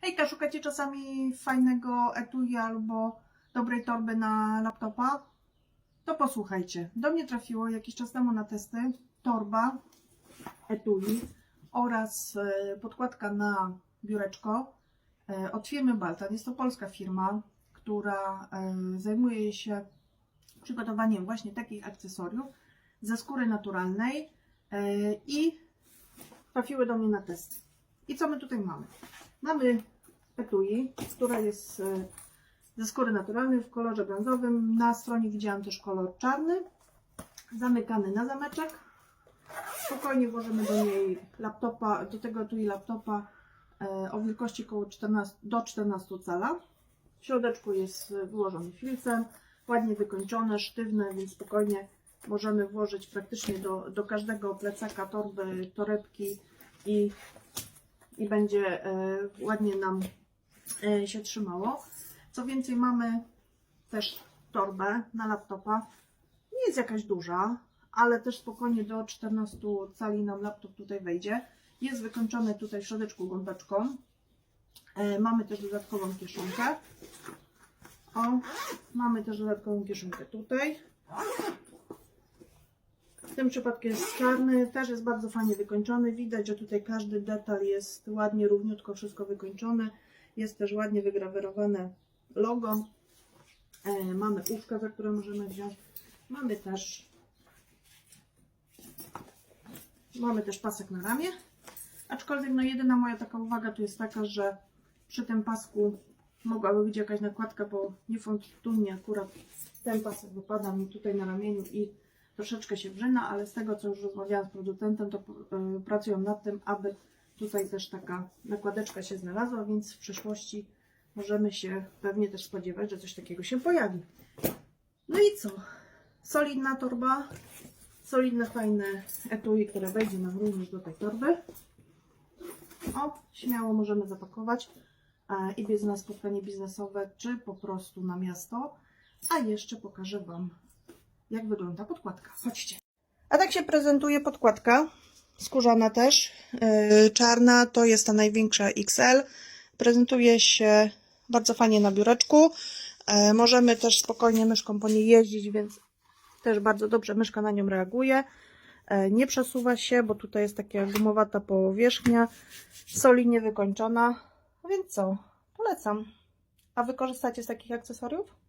Hejka, szukacie czasami fajnego etui albo dobrej torby na laptopa? To posłuchajcie. Do mnie trafiło jakiś czas temu na testy torba, etui oraz e, podkładka na biureczko e, od firmy Baltan. Jest to polska firma, która e, zajmuje się przygotowaniem właśnie takich akcesoriów ze skóry naturalnej i trafiły do mnie na testy. I co my tutaj mamy? Mamy etui, która jest e, ze skóry naturalnej w kolorze brązowym. Na stronie widziałam też kolor czarny, zamykany na zameczek. Spokojnie włożymy do niej laptopa, do tego etui laptopa e, o wielkości około 14, do 14 cala. W środeczku jest e, wyłożony filcem, ładnie wykończone, sztywne, więc spokojnie możemy włożyć praktycznie do, do każdego plecaka, torby, torebki i, i będzie e, ładnie nam e, się trzymało. Co więcej, mamy też torbę na laptopa. Nie jest jakaś duża, ale też spokojnie do 14 cali nam laptop tutaj wejdzie. Jest wykończony tutaj w środeczku gąbeczką. E, mamy też dodatkową kieszonkę. O, mamy też dodatkową kieszonkę tutaj. Tym przypadku jest czarny, też jest bardzo fajnie wykończony. Widać, że tutaj każdy detal jest ładnie, równiutko wszystko wykończone. Jest też ładnie wygrawerowane logo. E, mamy uszka, za które możemy wziąć. Mamy też mamy też pasek na ramię. Aczkolwiek no jedyna moja taka uwaga tu jest taka, że przy tym pasku mogłaby być jakaś nakładka, bo niefortunnie akurat ten pasek wypada mi tutaj na ramieniu i troszeczkę się wrzyna, ale z tego co już rozmawiałam z producentem, to y, pracują nad tym, aby tutaj też taka nakładeczka się znalazła, więc w przyszłości możemy się pewnie też spodziewać, że coś takiego się pojawi. No i co? Solidna torba, solidne, fajne etui, które wejdzie nam również do tej torby. O, śmiało możemy zapakować e, i bez na spotkanie biznesowe, czy po prostu na miasto. A jeszcze pokażę Wam, jak wygląda podkładka. Chodźcie. A tak się prezentuje podkładka. Skórzana też. Yy, czarna to jest ta największa XL. Prezentuje się bardzo fajnie na biureczku. Yy, możemy też spokojnie myszką po niej jeździć, więc też bardzo dobrze myszka na nią reaguje. Yy, nie przesuwa się, bo tutaj jest taka gumowata powierzchnia. Solidnie wykończona. Więc co? Polecam. A wy korzystacie z takich akcesoriów?